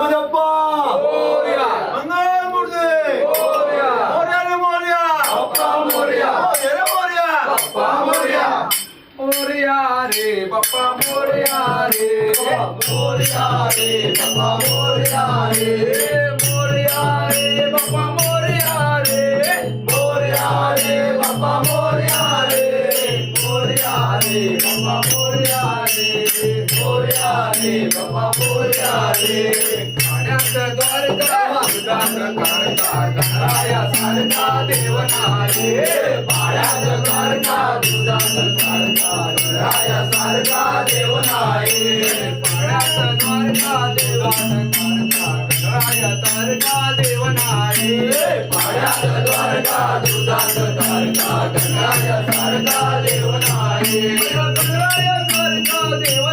गणपती मोरया. मंगळ मूर्ती मोरया. मोर्या मोर्या बाप्पा मोरया. मोर्या बाप्पा मोरया. मोरया रे बाप्पा मोरया रे मोर्या रे बाप्पा मोर्या रे मोरया रे बाप्पा मोरया रे मोर्या रे बाप्पा मोर्या रे मोर्या रे पाण्यात द्वारका सारखा देव नाही पाण्यात सारखा दुधात सारखा गणराया सारखा देव नाही पाण्यात द्वारका देवात सारखा देव पाण्यात द्वारका दुधात सारखा सारखा देव सारखा देव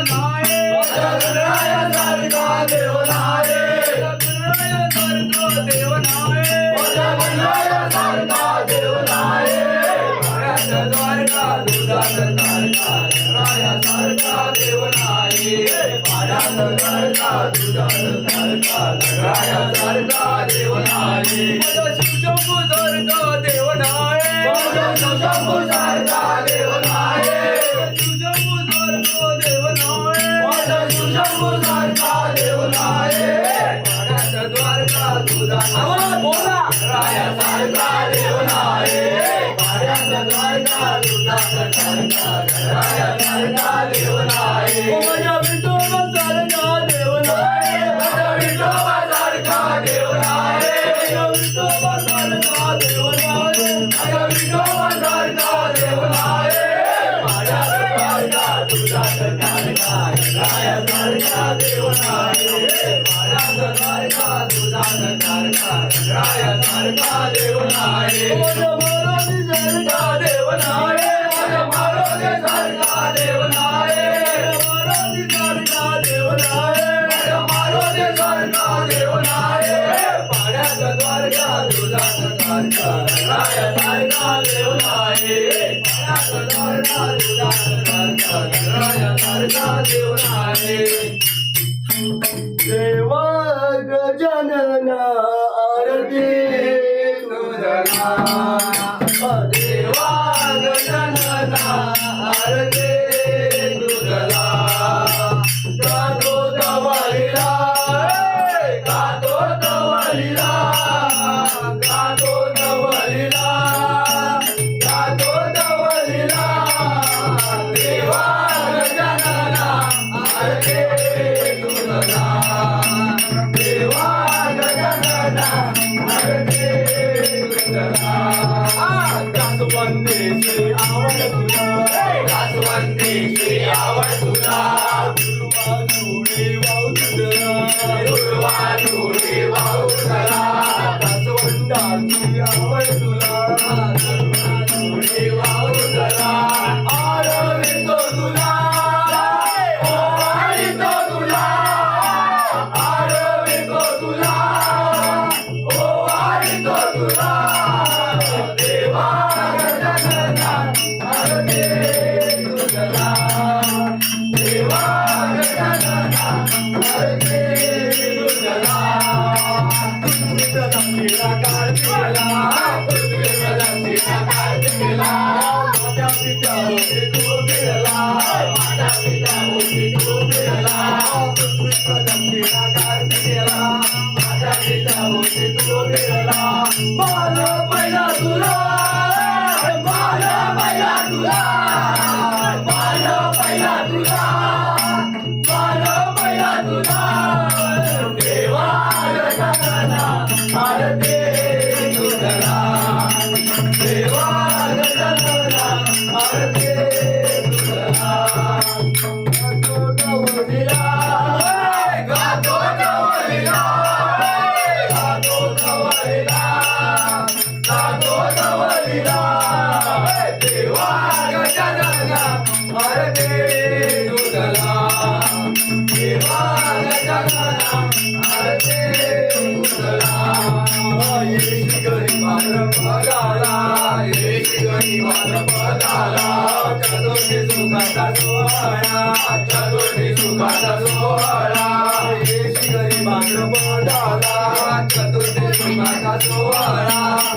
पाण्यात द्वारका दुधात कारका राया सारखा देव नाही पाण्यात सारखा दुधात सारखा गणराया सारखा देव नाही शिवशंभू सारखा देव नाही शंभू शंभू सारखा देव नाही पाण्यात द्वारका दुधात बोला. राया सारखा देव नाही पाण्यात सारखा दुधात सारखा राया सारखा देव नाही माझ्या राया सारखा देव नाही पाण्यात सारखा दुधात सारखा राया सारखा देव नाही माझ्या मारुती देवा गजानना आरती. तुझला दासवंदेची आवड तुला दासवंदेची वाहू तुला दुर्वा वाहू तुला दासवंदाची आवड तुला तू बाल पहिला तुला. सुखाचा सोहळा चतुर्थी सुखाचा सोहळा